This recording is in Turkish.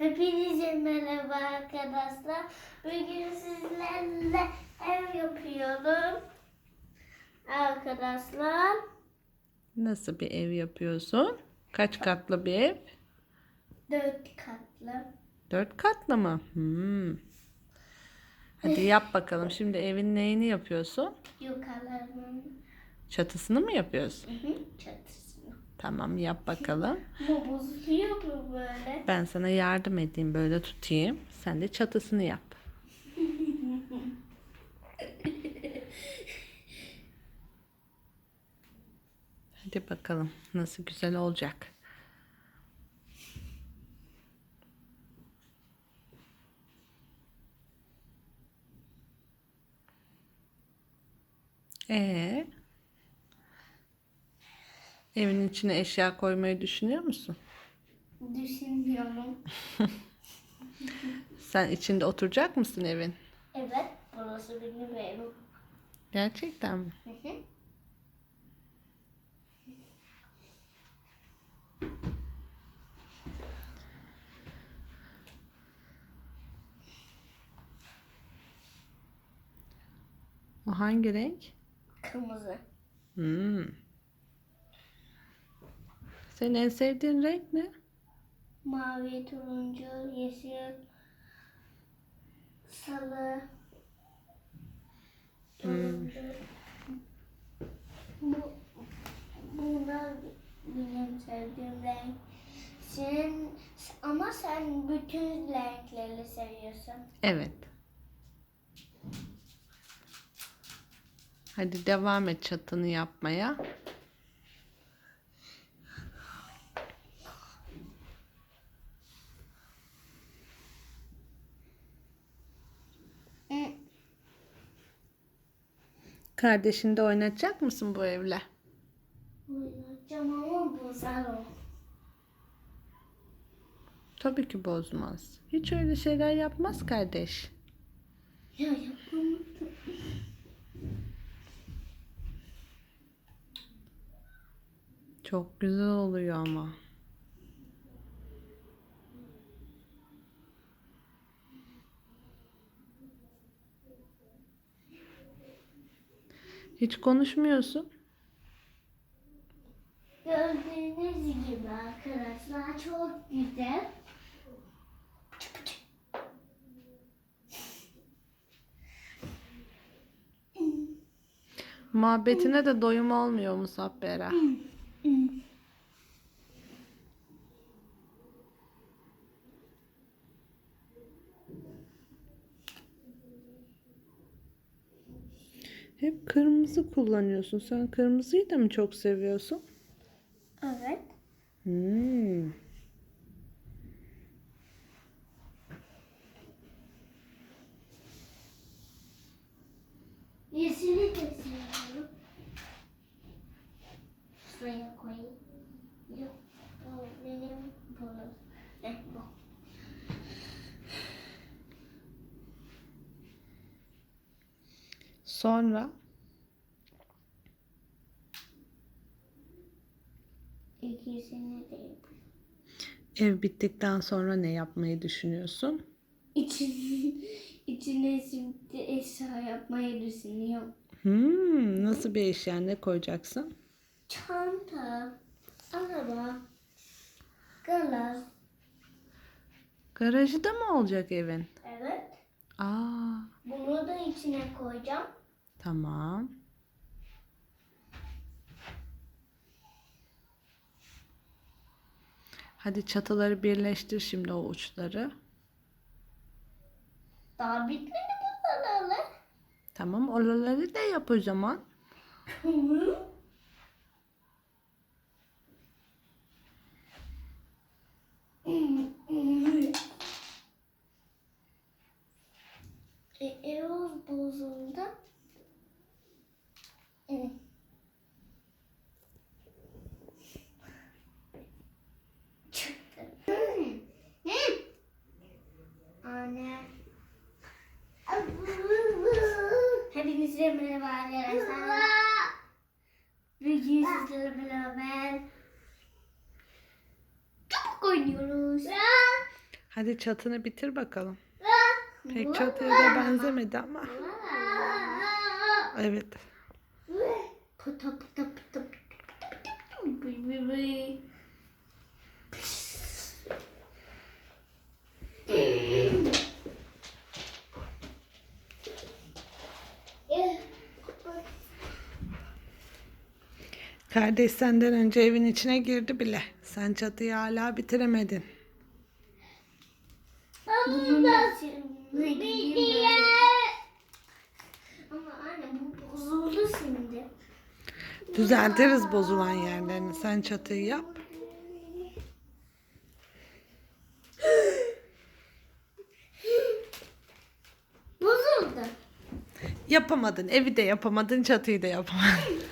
Hepinize merhaba arkadaşlar. Bugün sizlerle ev yapıyorum. Arkadaşlar. Nasıl bir ev yapıyorsun? Kaç katlı bir ev? Dört katlı. Dört katlı mı? Hmm. Hadi yap bakalım. Şimdi evin neyini yapıyorsun? Yukarılarının Çatısını mı yapıyorsun? hı hı, çatısını. Tamam yap bakalım. Bu bozuyor mu böyle? Ben sana yardım edeyim böyle tutayım. Sen de çatısını yap. Hadi bakalım nasıl güzel olacak. Ee, evin içine eşya koymayı düşünüyor musun? Düşünüyorum. Sen içinde oturacak mısın evin? Evet, burası benim evim. Gerçekten mi? Hı hı. O hangi renk? Kırmızı. Hmm. Senin en sevdiğin renk ne? Mavi, turuncu, yeşil, sarı, turuncu. Bu, bunlar benim sevdiğim renk. Sen, ama sen bütün renkleri seviyorsun. Evet. Hadi devam et çatını yapmaya. Hı. Kardeşini de oynatacak mısın bu evle? Oynayacağım ama bozar o. Tabii ki bozmaz. Hiç öyle şeyler yapmaz kardeş. Ya yapamadım. Çok güzel oluyor ama. Hiç konuşmuyorsun. Gördüğünüz gibi arkadaşlar çok güzel. Muhabbetine de doyum olmuyor Musabbera. Hep kırmızı kullanıyorsun. Sen kırmızıyı da mı çok seviyorsun? Evet. Hmm. Yeşili de seviyorum. Şuraya koyayım. Yok. Bu benim bu. Eh, bu. Sonra İkisini de yapıyorum. ev bittikten sonra ne yapmayı düşünüyorsun? İçine, içine şimdi eşya yapmayı düşünüyorum. Hmm, nasıl bir eşya ne koyacaksın? Çanta, araba, galas. Garajı da mı olacak evin? Evet. Aa, Bunu da içine koyacağım. Tamam. Hadi çatıları birleştir şimdi o uçları. Daha bitmedi bu kadarlar. Tamam, oraları da yap o zaman. E, Eros bozuldu. E. Çıktı. Anne. Hepinize merhaba arkadaşlar. Bugün sizlerle çabuk oynuyoruz. Hadi çatını bitir bakalım. Pek çatıya da benzemedi ama. Evet. Bıy. Kardeş senden önce evin içine girdi bile. Sen çatıyı hala bitiremedin. Gireyim ben. Ama anne bu bozuldu şimdi. Düzeltiriz bozulan yerlerini. Sen çatıyı yap. Bozuldu. Yapamadın. Evi de yapamadın, çatıyı da yapamadın.